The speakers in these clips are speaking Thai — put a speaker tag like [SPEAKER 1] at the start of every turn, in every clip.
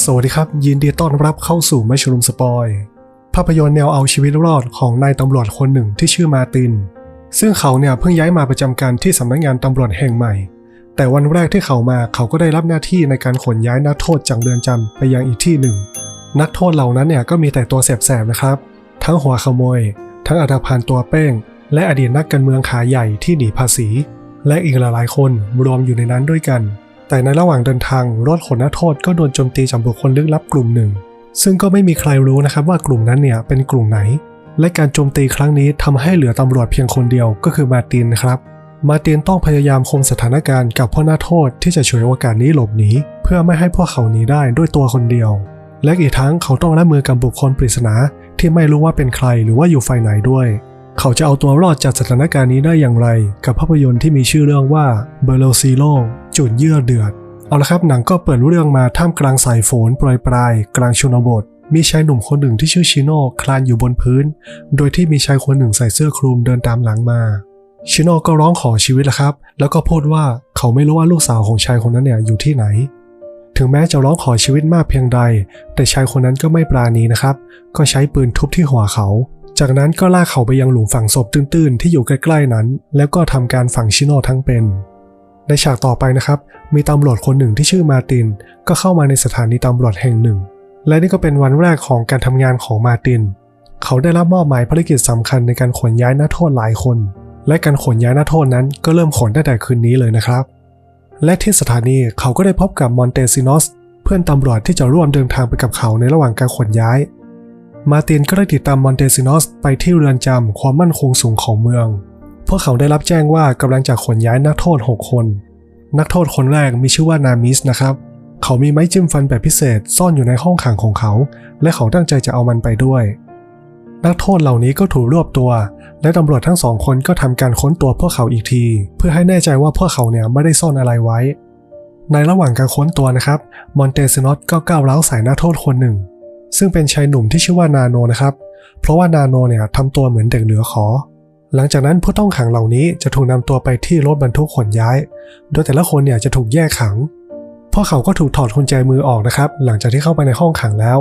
[SPEAKER 1] สวัสดีครับ ยินดีต้อนรับเข้าสู่ไม่ชลุมสปอย ภาพยนตร์แนวเอาชีวิตรอดของนายตำรวจคนหนึ่งที่ชื่อมาติน ซึ่งเขาเนี่ยเพิ่งย้ายมาประจำการที่สำนักงานตำรวจแห่งใหม่ แต่วันแรกที่เขามาเขาก็ได้รับหน้าที่ในการขนย้ายนักโทษจากเรือนจำไปยังอีกที่หนึ่ง นักโทษเหล่านั้นเนี่ยก็มีแต่ตัวแสบๆนะครับ ทั้งหัวขโมย ทั้งอัตภานตัวเป้ง และอดีตนักการเมืองขาใหญ่ที่หนีภาษี และอีกหลายๆคนรวมอยู่ในนั้นด้วยกัน แต่ในระหว่างเดินทางรถขนนักโทษก็โดนโจมตีจากบุคคลลึกลับกลุ่มหนึ่ง ซึ่งก็ไม่มีใครรู้นะครับว่ากลุ่มนั้นเนี่ยเป็นกลุ่มไหน และการโจมตีครั้งนี้ทำให้เหลือตำรวจเพียงคนเดียวก็คือมาตินนะครับ มาตินต้องพยายามคงสถานการณ์กับพ่อหน้าโทษที่จะฉวยโอกาสนี้หลบหนีเพื่อไม่ให้พวกเขาหนีได้ด้วยตัวคนเดียว และอีกทั้งเขาต้องรับมือกับบุคคลปริศนาที่ไม่รู้ว่าเป็นใครหรือว่าอยู่ฝ่ายไหนด้วย เขาจะเอาตัวรอดจากสถานการณ์นี้ได้อย่างไร กับภาพยนตร์ที่มีชื่อเรื่องว่าเบโลซีโลจุดเยื่อเดือด เอาละครับหนังก็เปิดเรื่องมาท่ามกลางสายฝนโปรยปลาย กลางชนบท มีชายหนุ่มคนหนึ่งที่ชื่อชิโน่คลานอยู่บนพื้น โดยที่มีชายคนหนึ่งใส่เสื้อคลุมเดินตามหลังมาชิโน่ก็ร้องขอชีวิตล้วครับ แล้วก็พูดว่าเขาไม่รู้ว่าลูกสาวของชายคนนั้นเนี่ยอยู่ที่ไหน ถึงแม้จะร้องขอชีวิตมากเพียงใด แต่ชายคนนั้นก็ไม่ปราณีนะครับ ก็ใช้ปืนทุบที่หัวเขา จากนั้นก็ลากเขาไปยังหลุมฝังศพตื้นๆ ที่อยู่ใกล้ๆนั้น แล้วก็ทำการฝังชิโน่ทั้งเป็น ในฉากต่อไปนะครับ มีตำรวจคนหนึ่งที่ชื่อมาติน ก็เข้ามาในสถานีตำรวจแห่งหนึ่ง และนี่ก็เป็นวันแรกของการทำงานของมาติน เขาได้รับมอบหมายภารกิจสำคัญในการขนย้ายนักโทษหลายคน และการขนย้ายนักโทษนั้นก็เริ่มขนตั้งแต่คืนนี้เลยนะครับ และที่สถานีเขาก็ได้พบกับมอนเตซินอสเพื่อนตำรวจที่จะร่วมเดินทางไปกับเขาในระหว่างการขนย้าย มาตินก็ได้ติดตามมอนเตซินอสไปที่เรือนจำความมั่นคงสูงของเมือง พวกเขาได้รับแจ้งว่ากำลังจะขนย้ายนักโทษ 6 คน นักโทษคนแรกมีชื่อว่านามิสนะครับ เขามีไม้จิ้มฟันแบบพิเศษซ่อนอยู่ในห้องขังของเขา และเขาตั้งใจจะเอามันไปด้วย นักโทษเหล่านี้ก็ถูกรวบตัว และตำรวจทั้งสองคนก็ทำการค้นตัวพวกเขาอีกที เพื่อให้แน่ใจว่าพวกเขาเนี่ยไม่ได้ซ่อนอะไรไว้ ในระหว่างการค้นตัวนะครับ มอนเตซินอสก็ก้าวร้าวใส่นักโทษคนหนึ่ง ซึ่งเป็นชายหนุ่มที่ชื่อว่านาโนนะครับ เพราะว่านาโนเนี่ยทำตัวเหมือนเด็กเหลือขอ หลังจากนั้นผู้ต้องขังเหล่านี้จะถูกนำตัวไปที่รถบรรทุกขนย้าย โดยแต่ละคนเนี่ยจะถูกแยกขังพวกเขาก็ถูกถอดกุญแจมือออกนะครับ หลังจากที่เข้าไปในห้องขังแล้ว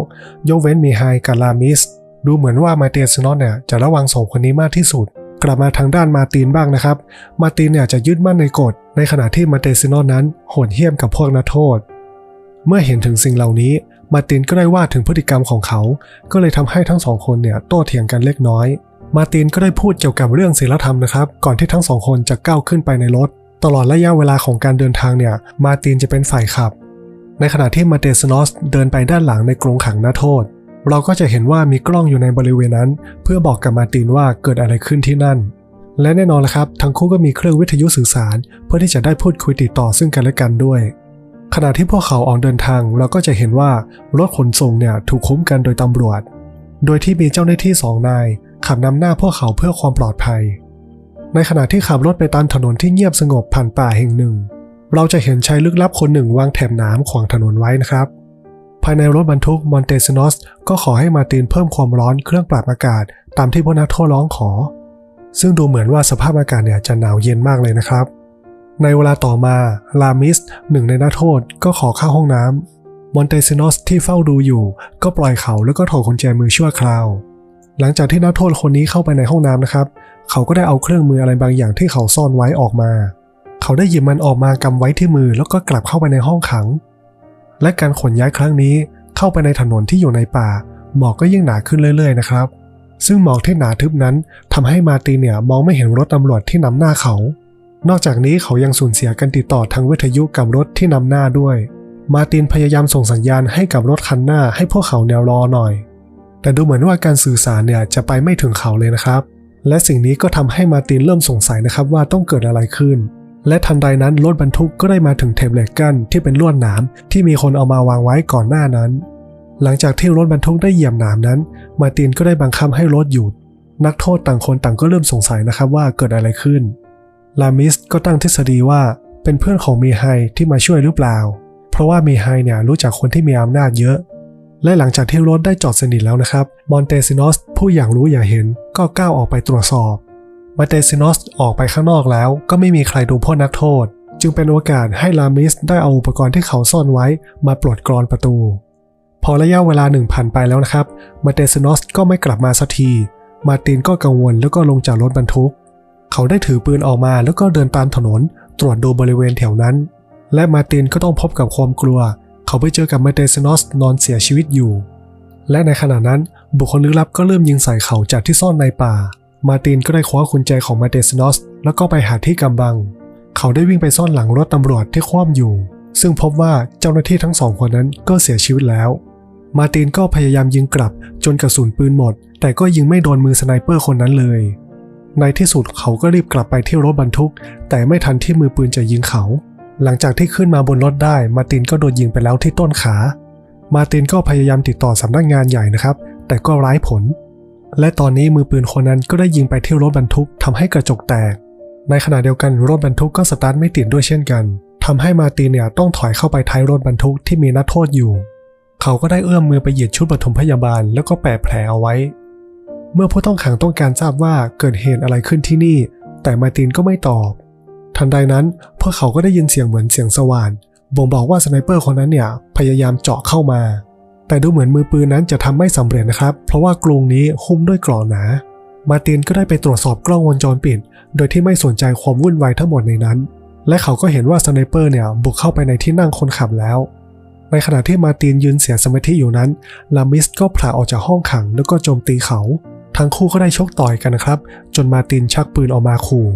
[SPEAKER 1] ยกเว้นมีไฮกับลามิส ดูเหมือนว่ามาเตียสนอตเนี่ยจะระวังสองคนนี้มากที่สุด กลับมาทางด้านมาตินบ้างนะครับ มาตินเนี่ยจะยึดมั่นในกฎ ในขณะที่มาเตซินอตนั้นโหดเหี้ยมกับพวกนักโทษ เมื่อเห็นถึงสิ่งเหล่านี้ มาตินก็ได้ว่าถึงพฤติกรรมของเขา ก็เลยทำให้ทั้งสองคนเนี่ยโต้เถียงกันเล็กน้อย มาตินก็ได้พูดเกี่ยวกับเรื่องศีลธรรมนะครับ ก่อนที่ทั้งสองคนจะก้าวขึ้นไปในรถ ตลอดระยะเวลาของการเดินทางเนี่ยมาตินจะเป็นฝ่ายขับ ในขณะที่มาเตสนอสเดินไปด้านหลังในกรงขังนักโทษ เราก็จะเห็นว่ามีกล้องอยู่ในบริเวณนั้น เพื่อบอกกับมาตินว่าเกิดอะไรขึ้นที่นั่น และแน่นอนละครับ ทั้งคู่ก็มีเครื่องวิทยุสื่อสาร เพื่อที่จะได้พูดคุยติดต่อซึ่งกันและกันด้วย ขณะที่พวกเขาออกเดินทางเราก็จะเห็นว่ารถขนส่งเนี่ยถูกคุ้มกันโดยตำรวจ โดยที่มีเจ้าหน้าที่สองนาย ขับนำหน้าพวกเขาเพื่อความปลอดภัย ในขณะที่ขับรถไปตามถนนที่เงียบสงบผ่านป่าแห่งหนึ่ง เราจะเห็นชายลึกลับคนหนึ่งวางแถบนามขวางถนนไว้นะครับ ภายในรถบรรทุกมอนเตซินอสก็ขอให้มาตินเพิ่มความร้อนเครื่องปรับอากาศ ตามที่พวกนักโทษร้องขอ ซึ่งดูเหมือนว่าสภาพอากาศเนี่ยจะหนาวเย็นมากเลยนะครับ ในเวลาต่อมาลามิสหนึ่งในนักโทษก็ขอเข้าห้องน้ำมอนเตซินอสที่เฝ้าดูอยู่ ก็ปล่อยเขาแล้วก็ถอดกุญแจมือชั่วคราว หลังจากที่นักโทษคนนี้เข้าไปในห้องน้ำนะครับ เขาก็ได้เอาเครื่องมืออะไรบางอย่างที่เขาซ่อนไว้ออกมา เขาได้หยิบมันออกมากำไว้ที่มือแล้วก็กลับเข้าไปในห้องขัง และการขนย้ายครั้งนี้เข้าไปในถนนที่อยู่ในป่า หมอกก็ยิ่งหนาขึ้นเรื่อยๆนะครับซึ่งหมอกที่หนาทึบนั้นทำให้มาติเนี่ยมองไม่เห็นรถตำรวจที่นำหน้าเขา นอกจากนี้เขายังสูญเสียการติดต่อทางวิทยุกับรถที่นำหน้าด้วย มาตินพยายามส่งสัญญาณให้กับรถคันหน้าให้พวกเขาแนวรอหน่อย แต่ดูเหมือนว่าการสื่อสารเนี่ยจะไปไม่ถึงเขาเลยนะครับ และสิ่งนี้ก็ทำให้มาตินเริ่มสงสัยนะครับว่าต้องเกิดอะไรขึ้น และทันใดนั้นรถบรรทุกก็ได้มาถึงเทปเหล็กกั้นที่เป็นลวดหนามที่มีคนเอามาวางไว้ก่อนหน้านั้น หลังจากที่รถบรรทุกได้เหยียบหนามนั้น มาตินก็ได้บังคับให้รถหยุด นักโทษต่างคนต่างก็เริ่มสงสัยนะครับว่าเกิดอะไรขึ้น ลามิสก็ตั้งทฤษฎีว่าเป็นเพื่อนของเมไฮที่มาช่วยหรือเปล่า เพราะว่าเมไฮเนี่ยรู้จักคนที่มีอำนาจเยอะ และหลังจากที่รถได้จอดสนิทแล้วนะครับ มอนเตซินอสผู้อย่างรู้อย่าเห็นก็ก้าวออกไปตรวจสอบมอนเตซินอสออกไปข้างนอกแล้ว ก็ไม่มีใครดูพวกนักโทษ จึงเป็นโอกาสให้ลามิสได้เอาอุปกรณ์ที่เขาซ่อนไว้มาปลดกรอนประตู พอระยะเวลาหนึ่งผ่านไปแล้วนะครับมาเตสนอสก็ไม่กลับมาสักที มาร์ตินก็กังวลแล้วก็ลงจากรถบรรทุก เขาได้ถือปืนออกมาแล้วก็เดินตามถนน ตรวจดูบริเวณแถวนั้น และมาตินก็ต้องพบกับความกลัว เขาไปเจอกับมาเตสนอสนอนเสียชีวิตอยู่ และในขณะนั้นบุคคลลึกลับก็เริ่มยิงใส่เขาจากที่ซ่อนในป่า มาตินก็ได้คว้ากุญแจของมาเตสนอสแล้วก็ไปหาที่กำบัง เขาได้วิ่งไปซ่อนหลังรถตำรวจที่คว่ำอยู่ ซึ่งพบว่าเจ้าหน้าที่ทั้งสองคนนั้นก็เสียชีวิตแล้ว มาตินก็พยายามยิงกลับจนกระสุนปืนหมด แต่ก็ยิงไม่โดนมือสไนเปอร์คนนั้นเลย ในที่สุดเขาก็รีบกลับไปที่รถบรรทุก แต่ไม่ทันที่มือปืนจะยิงเขา หลังจากที่ขึ้นมาบนรถได้ มาตินก็โดนยิงไปแล้วที่ต้นขา มาตินก็พยายามติดต่อสำนักงานใหญ่นะครับ แต่ก็ไร้ผล และตอนนี้มือปืนคนนั้นก็ได้ยิงไปที่รถบรรทุกทำให้กระจกแตก ในขณะเดียวกันรถบรรทุกก็สตาร์ทไม่ติดด้วยเช่นกันทำให้มาตินเนี่ยต้องถอยเข้าไปท้ายรถบรรทุกที่มีนักโทษอยู่ เขาก็ได้เอื้อมมือไปเหยิบชุดปฐมพยาบาล แล้วก็แปะแผลเอาไว้ เมื่อผู้ต้องขังต้องการทราบว่าเกิดเหตุอะไรขึ้นที่นี่ แต่มาตินก็ไม่ตอบ ทันใดนั้นพวกเขาก็ได้ยินเสียงเหมือนเสียงสว่านบ่งบอกว่าสไนเปอร์คนนั้นเนี่ยพยายามเจาะเข้ามา แต่ดูเหมือนมือปืนนั้นจะทำไม่สำเร็จนะครับ เพราะว่ากรงนี้หุ้มด้วยกรอนหนา มาตินก็ได้ไปตรวจสอบกล้องวงจรปิด โดยที่ไม่สนใจความวุ่นวายทั้งหมดในนั้น และเขาก็เห็นว่าสไนเปอร์เนี่ยบุกเข้าไปในที่นั่งคนขับแล้วในขณะที่มาตินยืนเสียสมาธิอยู่นั้น ลามิสก็ผละออกจากห้องขังแล้วก็โจมตีเขา ทั้งคู่ก็ได้ชกต่อยกันนะครับ จนมาตินชักปืนออกมาขู่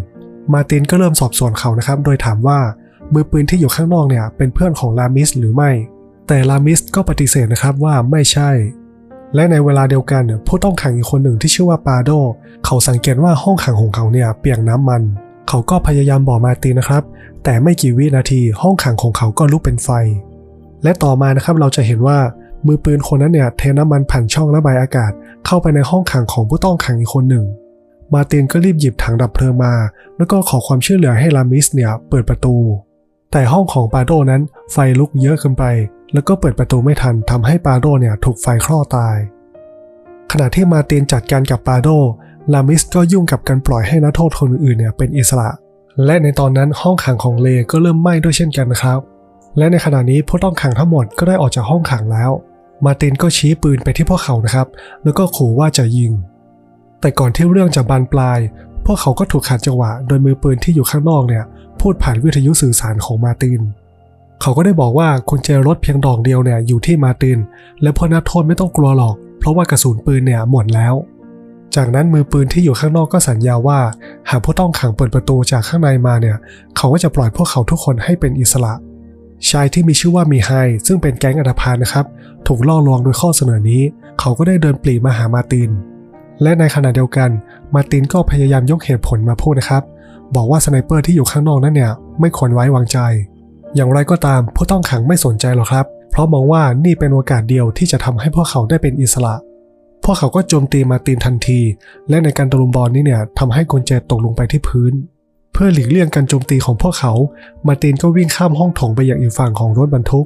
[SPEAKER 1] มาตินก็เริ่มสอบสวนเขานะครับ โดยถามว่ามือปืนที่อยู่ข้างนอกเนี่ยเป็นเพื่อนของลามิสหรือไม่ แต่ลามิสก็ปฏิเสธนะครับว่าไม่ใช่ และในเวลาเดียวกันผู้ต้องขังอีกคนหนึ่งที่ชื่อว่าปาโด เขาสังเกตว่าห้องขังของเขาเนี่ยเปียกน้ำมัน เขาก็พยายามบอกมาตินนะครับ แต่ไม่กี่วินาทีห้องขังของเขาก็ลุกเป็นไฟ และต่อมานะครับเราจะเห็นว่ามือปืนคนนั้นเนี่ยเทน้ำมันผ่านช่องระบายอากาศ เข้าไปในห้องขังของผู้ต้องขังอีกคนหนึ่ง มาตินก็รีบหยิบถังดับเพลิงมา แล้วก็ขอความช่วยเหลือให้ลามิสเนี่ยเปิดประตู แต่ห้องของปาโดนั้นไฟลุกเยอะเกินไป แล้วก็เปิดประตูไม่ทันทำให้ปาโดเนี่ยถูกไฟคลอกตาย ขณะที่มาตินจัดการกับปาโดลามิสก็ยุ่งกับการปล่อยให้นักโทษคนอื่นๆเนี่ยเป็นอิสระ และในตอนนั้นห้องขังของเลก็เริ่มไหม้ด้วยเช่นกันนะครับ และในขณะนี้ผู้ต้องขังทั้งหมดก็ได้ออกจากห้องขังแล้ว มาตินก็ชี้ปืนไปที่พวกเขานะครับ แล้วก็ขู่ว่าจะยิง แต่ก่อนที่เรื่องจะบานปลาย พวกเขาก็ถูกขัดจังหวะ โดยมือปืนที่อยู่ข้างนอกเนี่ย พูดผ่านวิทยุสื่อสารของมาติน เขาก็ได้บอกว่ากุญแจรถเพียงดอกเดียวเนี่ยอยู่ที่มาติน และพวกนักโทษไม่ต้องกลัวหรอก เพราะว่ากระสุนปืนเนี่ยหมดแล้ว จากนั้นมือปืนที่อยู่ข้างนอกก็สัญญาว่า หากผู้ต้องขังเปิดประตูจากข้างในมาเนี่ย เขาก็จะปล่อยพวกเขาทุกคนให้เป็นอิสระ ชายที่มีชื่อว่ามีไฮซึ่งเป็นแก๊งอันธพาลนะครับ ถูกล่อลวงโดยข้อเสนอนี้ เขาก็ได้เดินปรีมาหามาติน และในขณะเดียวกัน มาตินก็พยายามยกเหตุผลมาพูดนะครับ บอกว่าสไนเปอร์ที่อยู่ข้างนอกนั้นเนี่ยไม่ควรไว้วางใจ อย่างไรก็ตามผู้ต้องขังไม่สนใจหรอกครับ เพราะมองว่านี่เป็นโอกาสเดียวที่จะทำให้พวกเขาได้เป็นอิสระ พวกเขาก็โจมตีมาตินทันที และในการตะลุมบอลนี้เนี่ยทำให้กุญแจตกลงไปที่พื้น เพื่อหลีกเลี่ยงการโจมตีของพวกเขา มาตินก็วิ่งข้ามห้องถงไปอยังอีกฝั่งของรถบรรทุก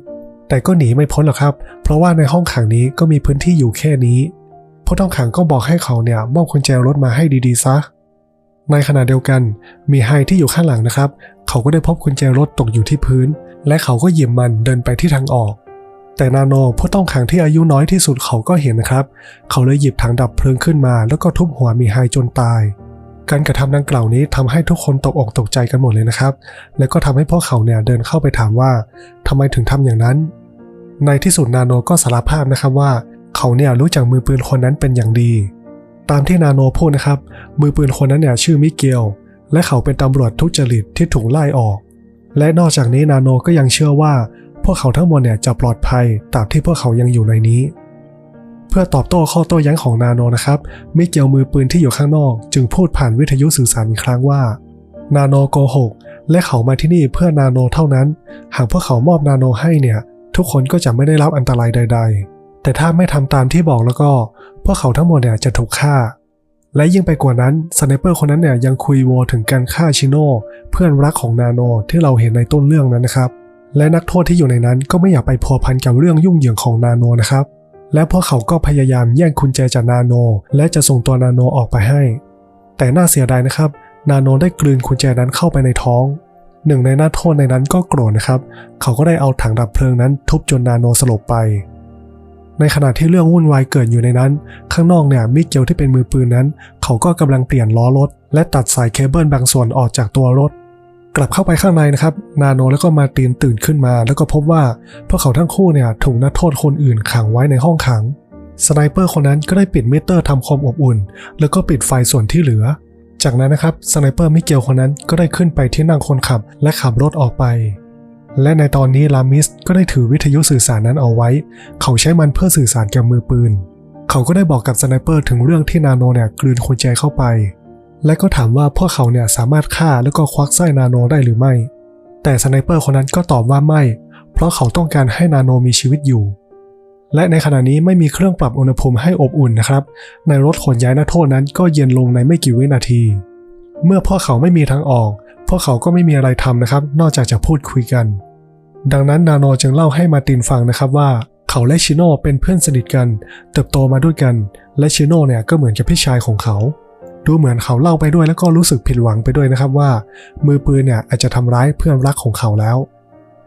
[SPEAKER 1] แต่ก็หนีไม่พ้นหรอกครับ เพราะว่าในห้องขังนี้ก็มีพื้นที่อยู่แค่นี้ผู้ต้องขังก็บอกให้เขาเนี่ยมอบกุญแจรถมาให้ดีๆซะ ในขณะเดียวกันมีไฮที่อยู่ข้างหลังนะครับ เขาก็ได้พบกุญแจรถตกอยู่ที่พื้น และเขาก็หยิบมันเดินไปที่ทางออก แต่นาโนผู้ต้องขังที่อายุน้อยที่สุดเขาก็เห็นนะครับ เขาเลยหยิบถังดับเพลิงขึ้นมา แล้วก็ทุบหัวมีไฮจนตาย การกระทำดังกล่าวนี้ทำให้ทุกคนตกอกตกใจกันหมดเลยนะครับ แล้วก็ทำให้พวกเขาเนี่ยเดินเข้าไปถามว่าทำไมถึงทำอย่างนั้น ในที่สุดนาโนก็สารภาพนะครับว่า เขาเนี่ยรู้จักมือปืนคนนั้นเป็นอย่างดี ตามที่นาโนพูดนะครับ มือปืนคนนั้นเนี่ยชื่อมิเกล และเขาเป็นตำรวจทุจริตที่ถูกไล่ออก และนอกจากนี้นาโนก็ยังเชื่อว่า พวกเขาทั้งหมดเนี่ยจะปลอดภัยตราบที่พวกเขายังอยู่ในนี้ เพื่อตอบโต้ข้อโต้แย้งของนาโนนะครับมิเกลมือปืนที่อยู่ข้างนอก จึงพูดผ่านวิทยุสื่อสารอีกครั้งว่า นาโนโกหกและเขามาที่นี่เพื่อนาโนเท่านั้น หากพวกเขามอบนาโนให้เนี่ย ทุกคนก็จะไม่ได้รับอันตรายใด ๆ แต่ถ้าไม่ทำตามที่บอกแล้วก็ พวกเขาทั้งหมดเนี่ยจะถูกฆ่า และยิ่งไปกว่านั้นสไนเปอร์คนนั้นเนี่ยยังคุยโวถึงการฆ่าชิโน่เพื่อนรักของนาโนที่เราเห็นในต้นเรื่องนั้นนะครับ และนักโทษที่อยู่ในนั้นก็ไม่อยากไปพัวพันกับเรื่องยุ่งเหยิงของนาโนนะครับ และพวกเขาก็พยายามแย่งกุญแจจากนาโน และจะส่งตัวนาโนออกไปให้ แต่น่าเสียดายนะครับ นาโนได้กลืนกุญแจนั้นเข้าไปในท้อง หนึ่งในนักโทษในนั้นก็โกรธนะครับ เขาก็ได้เอาถังดับเพลิงนั้นทุบจนนาโนสลบไป ในขณะที่เรื่องวุ่นวายเกิดอยู่ในนั้น ข้างนอกเนี่ยมิเกลที่เป็นมือปืนนั้น เขาก็กำลังเปลี่ยนล้อรถ และตัดสายเคเบิลบางส่วนออกจากตัวรถ กลับเข้าไปข้างในนะครับ นาโนแล้วก็มาตินตื่นขึ้นมา แล้วก็พบว่าพวกเขาทั้งคู่เนี่ยถูกนักโทษคนอื่นขังไว้ในห้องขังสไนเปอร์คนนั้นก็ได้ปิดมิเตอร์ทำความอบอุ่น แล้วก็ปิดไฟส่วนที่เหลือ จากนั้นนะครับสไนเปอร์มิเกลคนนั้นก็ได้ขึ้นไปที่นั่งคนขับ และขับรถออกไป และในตอนนี้ลามิสก็ได้ถือวิทยุสื่อสารนั้นเอาไว้ เขาใช้มันเพื่อสื่อสารกับมือปืน เขาก็ได้บอกกับสไนเปอร์ถึงเรื่องที่นาโนเนี่ยกลืนคนใจเข้าไป และก็ถามว่าพวกเขาเนี่ยสามารถฆ่าแล้วก็ควักไส้นาโนได้หรือไม่ แต่สไนเปอร์คนนั้นก็ตอบว่าไม่ เพราะเขาต้องการให้นาโนมีชีวิตอยู่ และในขณะนี้ไม่มีเครื่องปรับอุณหภูมิให้อบอุ่นนะครับ ในรถขนย้ายนักโทษนั้นก็เย็นลงในไม่กี่วินาที เมื่อพวกเขาไม่มีทางออก พวกเขาก็ไม่มีอะไรทำนะครับ นอกจากจะพูดคุยกัน ดังนั้นนาโนจึงเล่าให้มาตินฟังนะครับว่าเขาและชิโน่เป็นเพื่อนสนิทกัน เติบโตมาด้วยกัน และชิโน่เนี่ยก็เหมือนกับพี่ชายของเขา ดูเหมือนเขาเล่าไปด้วยแล้วก็รู้สึกผิดหวังไปด้วยนะครับว่า มือปืนเนี่ยอาจจะทำร้ายเพื่อนรักของเขาแล้ว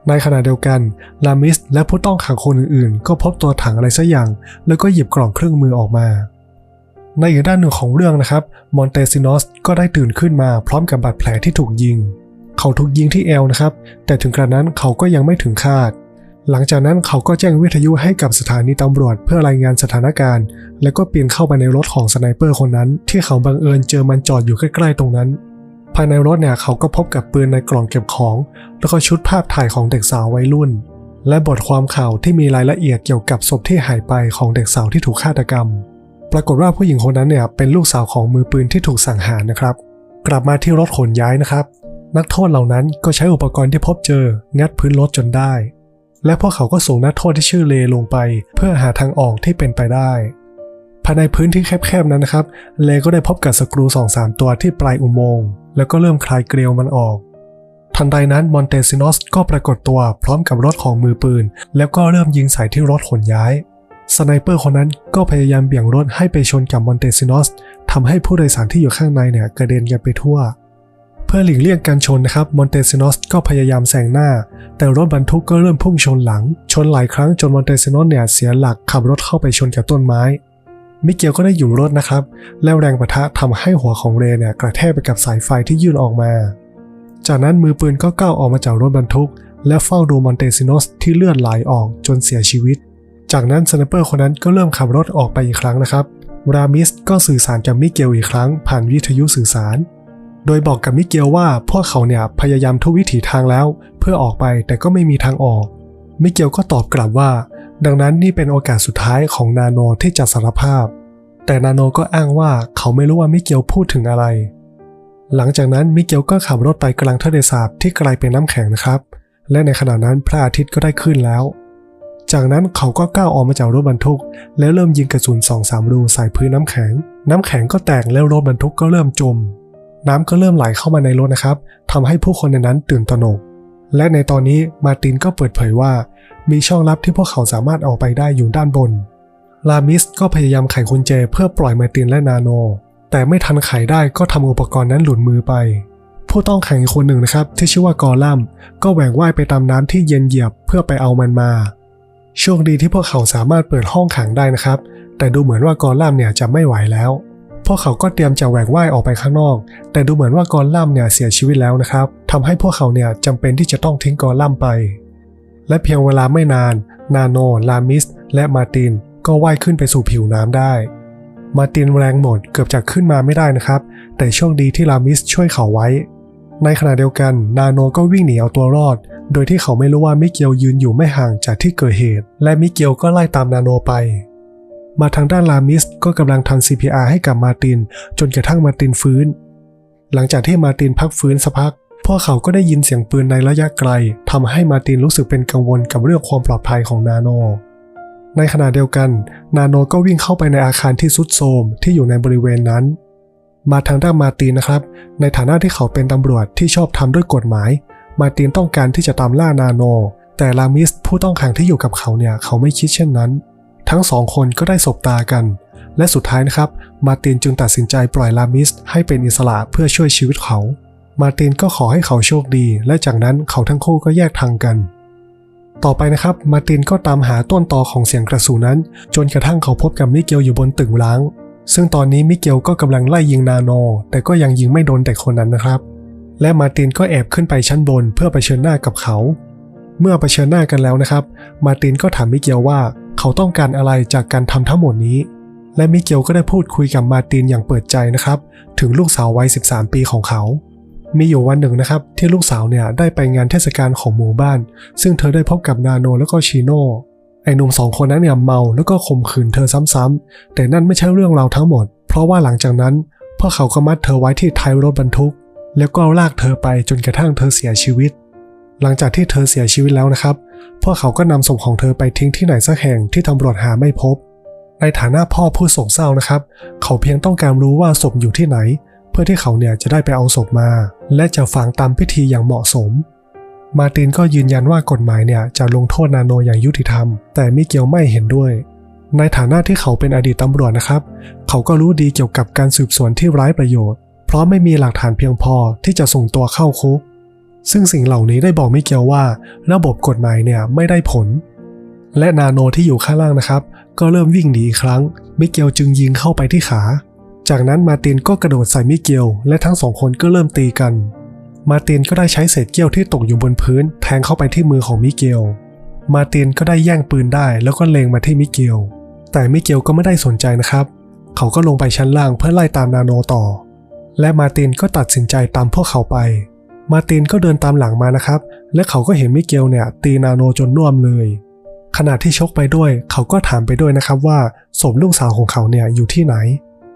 [SPEAKER 1] ในขณะเดียวกันลามิสและผู้ต้องขังคนอื่นๆ ก็พบตัวถังอะไรสักอย่าง แล้วก็หยิบกล่องเครื่องมือออกมาในอีกด้านหนึ่งของเรื่องนะครับ มอนเตซินอสก็ได้ตื่นขึ้นมาพร้อมกับบาดแผลที่ถูกยิง เขาถูกยิงที่เอวนะครับ แต่ถึงกระนั้นเขาก็ยังไม่ถึงคาด หลังจากนั้นเขาก็แจ้งวิทยุให้กับสถานีตำรวจเพื่อรายงานสถานการณ์ แล้วก็ปีนเข้าไปในรถของสไนเปอร์คนนั้น ที่เขาบังเอิญเจอมันจอดอยู่ใกล้ๆตรงนั้น ภายในรถเนี่ยเขาก็พบกับปืนในกล่องเก็บของ แล้วก็ชุดภาพถ่ายของเด็กสาววัยรุ่น และบทความข่าวที่มีรายละเอียดเกี่ยวกับศพที่หายไปของเด็กสาวที่ถูกฆาตกรรม ปรากฏว่าผู้หญิงคนนั้นเนี่ยเป็นลูกสาวของมือปืนที่ถูกสังหารนะครับ กลับมาที่รถขนย้ายนะครับ นักโทษเหล่านั้นก็ใช้อุปกรณ์ที่พบเจองัดพื้นรถจนได้ และพวกเขาก็ส่งนักโทษที่ชื่อเลลงไป เพื่อหาทางออกที่เป็นไปได้ภายในพื้นที่แคบๆนั้นนะครับ เลก็ได้พบกับสกรูสองสามตัวที่ปลายอุโมงค์แล้วก็เริ่มคลายเกลียวมันออก ทันใดนั้นมอนเตซินอสก็ปรากฏตัวพร้อมกับรถของมือปืน แล้วก็เริ่มยิงใส่ที่รถขนย้ายสไนเปอร์คนนั้นก็พยายามเบี่ยงรถให้ไปชนกับมอนเตซินอสทำให้ผู้โดยสารที่อยู่ข้างในเนี่ยกระเด็นกันไปทั่ว พื่อหลีกเลี่ยงการชนนะครับมอนเตซินอสก็พยายามแซงหน้า แต่รถบรรทุกก็เริ่มพุ่งชนหลัง ชนหลายครั้งจนมอนเตซินอสเนี่ยเสียหลักขับรถเข้าไปชนกับต้นไม้มิเกลก็ได้อยู่รถนะครับ แล้วแรงประทะทำให้หัวของเรเนี่ยกระแทกไปกับสายไฟที่ยื่นออกมา จากนั้นมือปืนก็ก้าวออกมาจากรถบรรทุก และเฝ้าดูมอนเตซินอสที่เลือดไหลออกจนเสียชีวิต จากนั้นสไนเปอร์คนนั้นก็เริ่มขับรถออกไปอีกครั้งนะครับ รามิสก็สื่อสารกับมิเกลอีกครั้งผ่านวิทยุสื่อสาร โดยบอกกับมิเกลว่าพวกเขาเนี่ยพยายามทุกวิถีทางแล้ว เพื่อออกไปแต่ก็ไม่มีทางออก มิเกลก็ตอบกลับว่า ดังนั้นนี่เป็นโอกาสสุดท้ายของนาโนที่จะสารภาพ แต่นาโนก็อ้างว่าเขาไม่รู้ว่ามิเกลพูดถึงอะไร หลังจากนั้นมิเกลก็ขับรถไปกลางทะเลสาบที่กลายเป็นน้ำแข็งนะครับ และในขณะนั้นพระอาทิตย์ก็ได้ขึ้นแล้ว จากนั้นเขาก็ก้าวออกมาจากรถบรรทุก แล้วเริ่มยิงกระสุนสองสามรูใส่พื้นน้ำแข็ง น้ำแข็งก็แตกแล้วรถบรรทุกก็เริ่มจม น้ำก็เริ่มไหลเข้ามาในรถนะครับทำให้ผู้คนในนั้นตื่นตระหนก และในตอนนี้มาตินก็เปิดเผยว่า มีช่องลับที่พวกเขาสามารถออกไปได้อยู่ด้านบน ลามิสก็พยายามไขกุญแจเพื่อปล่อยมาตินและนาโน แต่ไม่ทันไขได้ก็ทำอุปกรณ์นั้นหลุดมือไป ผู้ต้องขังอีกคนหนึ่งนะครับ ที่ชื่อว่ากอลัมก็แหวกว่ายไปตามน้ำที่เย็นเหยียบเพื่อไปเอามันมาโชคดีที่พวกเขาสามารถเปิดห้องขังได้นะครับ แต่ดูเหมือนว่ากอลัมเนี่ยจะไม่ไหวแล้ว พวกเขาก็เตรียมจะแหวกว่ายออกไปข้างนอก แต่ดูเหมือนว่ากอลัมเนี่ยเสียชีวิตแล้วนะครับทำให้พวกเขาเนี่ยจำเป็นที่จะต้องทิ้งกอลัมไป และเพียงเวลาไม่นาน นาโน ลามิส และมาติน ก็ว่ายขึ้นไปสู่ผิวน้ำได้ มาตินแรงหมดเกือบจะขึ้นมาไม่ได้นะครับ แต่โชคดีที่ลามิสช่วยเขาไว้ ในขณะเดียวกันนาโนก็วิ่งหนีเอาตัวรอด โดยที่เขาไม่รู้ว่ามิเกลยืนอยู่ไม่ห่างจากที่เกิดเหตุ และมิเกลก็ไล่ตามนาโนไป มาทางด้านลามิสก็กำลังทำ CPR ให้กับมาติน จนกระทั่งมาตินฟื้น หลังจากที่มาตินพักฟื้นสักพักพวกเขาก็ได้ยินเสียงปืนในระยะไกลทำให้มาตินรู้สึกเป็นกังวลกับเรื่องความปลอดภัยของนาโน ในขณะเดียวกัน นาโนก็วิ่งเข้าไปในอาคารที่สุดโทมที่อยู่ในบริเวณนั้น มาทางด้านมาตินนะครับ ในฐานะที่เขาเป็นตำรวจที่ชอบทำด้วยกฎหมาย มาตินต้องการที่จะตามล่านาโน แต่ลามิสผู้ต้องขังที่อยู่กับเขาเนี่ยเขาไม่คิดเช่นนั้น ทั้งสองคนก็ได้สบตากัน และสุดท้ายนะครับ มาตินจึงตัดสินใจปล่อยลามิสให้เป็นอิสระเพื่อช่วยชีวิตเขา มาตินก็ขอให้เขาโชคดี และจากนั้นเขาทั้งคู่ก็แยกทางกัน ต่อไปนะครับ มาตินก็ตามหาต้นตอของเสียงกระสุนนั้น จนกระทั่งเขาพบกับมิเกลอยู่บนตึกร้าง ซึ่งตอนนี้มิเกลก็กำลังไล่ยิงนาโน แต่ก็ยังยิงไม่โดนแต่คนนั้นนะครับ และมาตินก็แอบขึ้นไปชั้นบนเพื่อไปเชิญหน้ากับเขา เมื่อไปเชิญหน้ากันแล้วนะครับ มาตินก็ถามมิเกลว่า เขาต้องการอะไรจากการทำทั้งหมดนี้ และมิเกลก็ได้พูดคุยกับมาตินอย่างเปิดใจนะครับ ถึงลูกสาววัย 13 ปีของเขา มีอยู่วันหนึ่งนะครับ ที่ลูกสาวเนี่ยได้ไปงานเทศกาลของหมู่บ้าน ซึ่งเธอได้พบกับนาโนแล้วก็ชิโน่ไอ้หนุ่มสองคนนั้นเนี่ยเมาแล้วก็ข่มขืนเธอซ้ำๆ แต่นั่นไม่ใช่เรื่องราวทั้งหมด เพราะว่าหลังจากนั้นพวกเขาก็มัดเธอไว้ที่ท้ายรถบรรทุก แล้วก็ลากเธอไปจนกระทั่งเธอเสียชีวิต หลังจากที่เธอเสียชีวิตแล้วนะครับ พวกเขาก็นำศพของเธอไปทิ้งที่ไหนสักแห่งที่ตำรวจหาไม่พบ ในฐานะพ่อผู้โศกเศร้านะครับ เขาเพียงต้องการรู้ว่าศพอยู่ที่ไหน เพื่อที่เขาเนี่ยจะได้ไปเอาศพมา และจะฝังตามพิธีอย่างเหมาะสม มาตินก็ยืนยันว่ากฎหมายเนี่ยจะลงโทษนาโนอย่างยุติธรรม แต่มิเกลไม่เห็นด้วย ในฐานะที่เขาเป็นอดีตตำรวจนะครับ เขาก็รู้ดีเกี่ยวกับการสืบสวนที่ร้ายประโยชน์ เพราะไม่มีหลักฐานเพียงพอที่จะส่งตัวเข้าคุก ซึ่งสิ่งเหล่านี้ได้บอกมิเกลว่า ระบบกฎหมายเนี่ยไม่ได้ผล และนาโนที่อยู่ข้างล่างนะครับ ก็เริ่มวิ่งหนีอีกครั้ง มิเกลจึงยิงเข้าไปที่ขา จากนั้นมาตินก็กระโดดใส่มิเกล และทั้งสองคนก็เริ่มตีกัน มาตินก็ได้ใช้เศษเกี้ยวที่ตกอยู่บนพื้น แทงเข้าไปที่มือของมิเกล มาตินก็ได้แย่งปืนได้ แล้วก็เล็งมาที่มิเกล แต่มิเกลก็ไม่ได้สนใจนะครับ เขาก็ลงไปชั้นล่างเพื่อไล่ตามนาโนต่อ และมาตินก็ตัดสินใจตามพวกเขาไป มาตินก็เดินตามหลังมานะครับ และเขาก็เห็นมิเกลเนี่ย ตีนาโนจนน่วมเลย ขณะที่ชกไปด้วย เขาก็ถามไปด้วยนะครับว่าศพลูกสาวของเขาเนี่ยอยู่ที่ไหน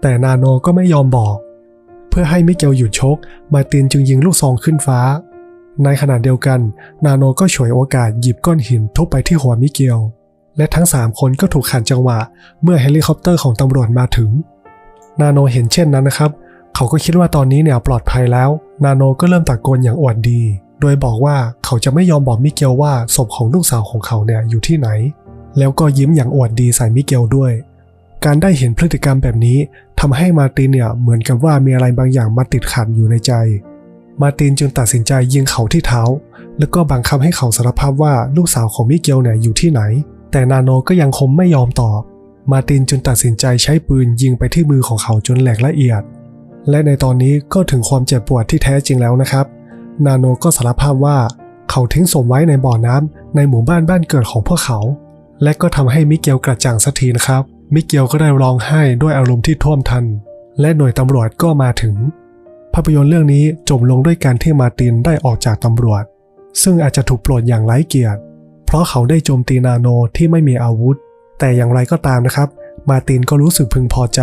[SPEAKER 1] แต่นาโนก็ไม่ยอมบอก เพื่อให้มิเกลหยุดชก มาตินจึงยิงลูกซองขึ้นฟ้า ในขณะเดียวกัน นาโนก็ฉวยโอกาสหยิบก้อนหินทุบไปที่หัวมิเกลและทั้ง 3 คนก็ถูกขัดจังหวะ เมื่อเฮลิคอปเตอร์ของตำรวจมาถึง นาโนเห็นเช่นนั้นนะครับ เขาก็คิดว่าตอนนี้เนี่ยปลอดภัยแล้ว นาโนก็เริ่มตะโกนอย่างอวดดี โดยบอกว่าเขาจะไม่ยอมบอกมิเกลว่าศพของลูกสาวของเขาเนี่ยอยู่ที่ไหน แล้วก็ยิ้มอย่างอวดดีใส่มิเกลด้วย การได้เห็นพฤติกรรมแบบนี้ทำให้มาตินเนี่ยเหมือนกับว่ามีอะไรบางอย่างมาติดขัดอยู่ในใจ มาตินจึงตัดสินใจยิงเขาที่เท้า แล้วก็บังคับให้เขาสารภาพว่าลูกสาวของมิเกลเนี่ยอยู่ที่ไหน แต่นาโนก็ยังคงไม่ยอมตอบ มาตินจึงตัดสินใจใช้ปืนยิงไปที่มือของเขาจนแหลกละเอียด และในตอนนี้ก็ถึงความเจ็บปวดที่แท้จริงแล้วนะครับ นาโนก็สารภาพว่าเขาทิ้งศพไว้ในบ่อน้ำในหมู่บ้านบ้านเกิดของพวกเขา และก็ทำให้มิเกลกระจ่างสักทีนะครับ มิเกลก็ได้ร้องไห้ด้วยอารมณ์ที่ท่วมทัน และหน่วยตำรวจก็มาถึง ภาพยนตร์เรื่องนี้จบลงด้วยการที่มาตินได้ออกจากตำรวจ ซึ่งอาจจะถูกปรดอย่างไร้เกียรติ เพราะเขาได้โจมตีนาโนที่ไม่มีอาวุธ แต่อย่างไรก็ตามนะครับ มาตินก็รู้สึกพึงพอใจ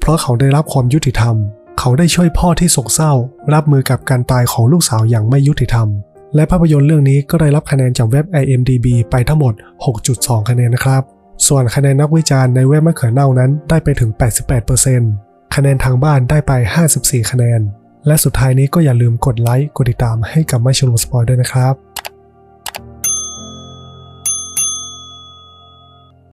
[SPEAKER 1] เพราะเขาได้รับความยุติธรรม เขาได้ช่วยพ่อที่โศกเศร้า รับมือกับการตายของลูกสาวอย่างไม่ยุติธรรม และภาพยนตร์เรื่องนี้ก็ได้รับคะแนนจากเว็บ IMDB ไปทั้งหมด 6.2 คะแนนนะครับ ส่วนคะแนนนักวิจารณ์ในเว็บมะเขือเน่านั้นได้ไปถึง 88%คะแนนทางบ้านได้ไป 54 คะแนน และสุดท้ายนี้ก็อย่าลืมกดไลค์ กดติดตามให้กับไม่ชลุมสปอยด้วยนะครับ